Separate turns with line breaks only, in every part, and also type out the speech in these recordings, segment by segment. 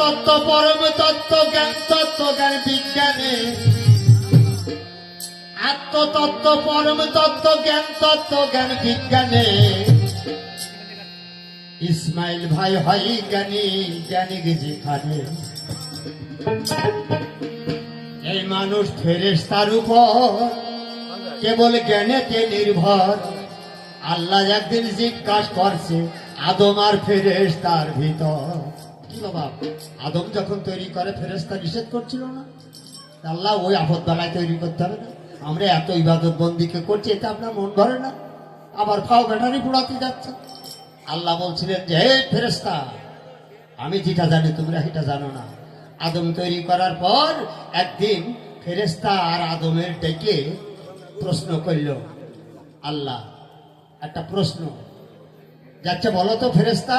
তত্ত্ব পরম তত্ত্ব জ্ঞান তত্ত্ব জ্ঞান বিজ্ঞানে। আত্মতত্ত্ব পরম তত্ত্ব জ্ঞান তত্ত্ব জ্ঞান বিজ্ঞানে। ইসমাইল ভাই জ্ঞানী জ্ঞানী এই মানুষ ফেরেস তার উপর কেবল জ্ঞানেতে নির্ভর? আল্লাহ একদিন জিজ্ঞাসা করছে, আদম আর ফেরেস তার ভিতর। কি বাবা আদম যখন তৈরি করে ফেরেস্তা নিষেধ করছিল না। আল্লাহ ওই আপদ বেলায় তৈরি করতে হবে না। আমরা এত ইবাদত বন্দিকে করছি, এটা আপনার মন ভরে না। আবার ফাও ব্যাটারি পোড়াতে যাচ্ছে। আল্লাহ বলছিলেন যে, হে ফেরেস্তা আমি যেটা জানি, তোমরা সেটা জানো না। আদম তৈরি করার পর একদিন ফেরেস্তা আর আদমের ডেকে প্রশ্ন করল, আল্লাহ, একটা প্রশ্ন যাচ্ছে বলো তো ফেরেস্তা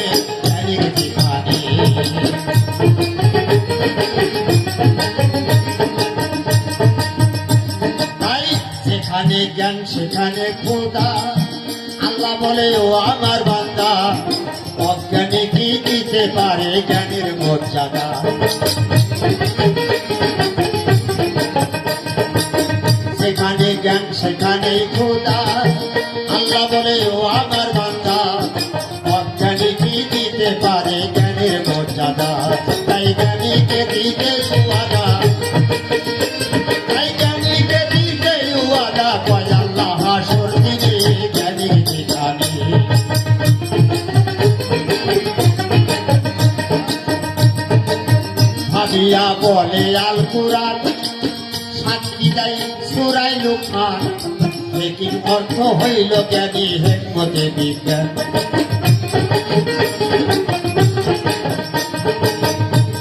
যেখানে জ্ঞান, সেখানে খোদা আল্লাহ বলে, ও আমার বান্দা, অজ্ঞানী কি দিতে পারে জ্ঞানের মর্যাদা? সেখানে জ্ঞান, সেখানে খোদা আল্লাহ বলে, ও আমার বান্দা, অজ্ঞানী কি দিতে পারে জ্ঞানের মর্যাদা? তাই জ্ঞানীকে দিতে ভাবিয়া বলে আল কুরআন। সাক্ষী দেয় সুরাই লেকিন অর্থ হইল জ্ঞানী হেকমতে বিজ্ঞান।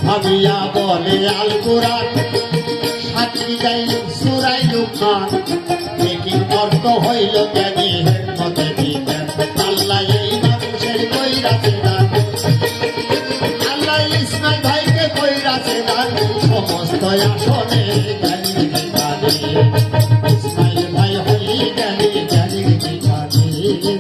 ভাবিয়া বলে আল কুরআন। সাক্ষী দেয় সুরাই লেকিন অর্থ হইল জ্ঞানী হেকমতে বিজ্ঞান। আল্লাহ এই মানুষের কইরাছে দান। Thank you.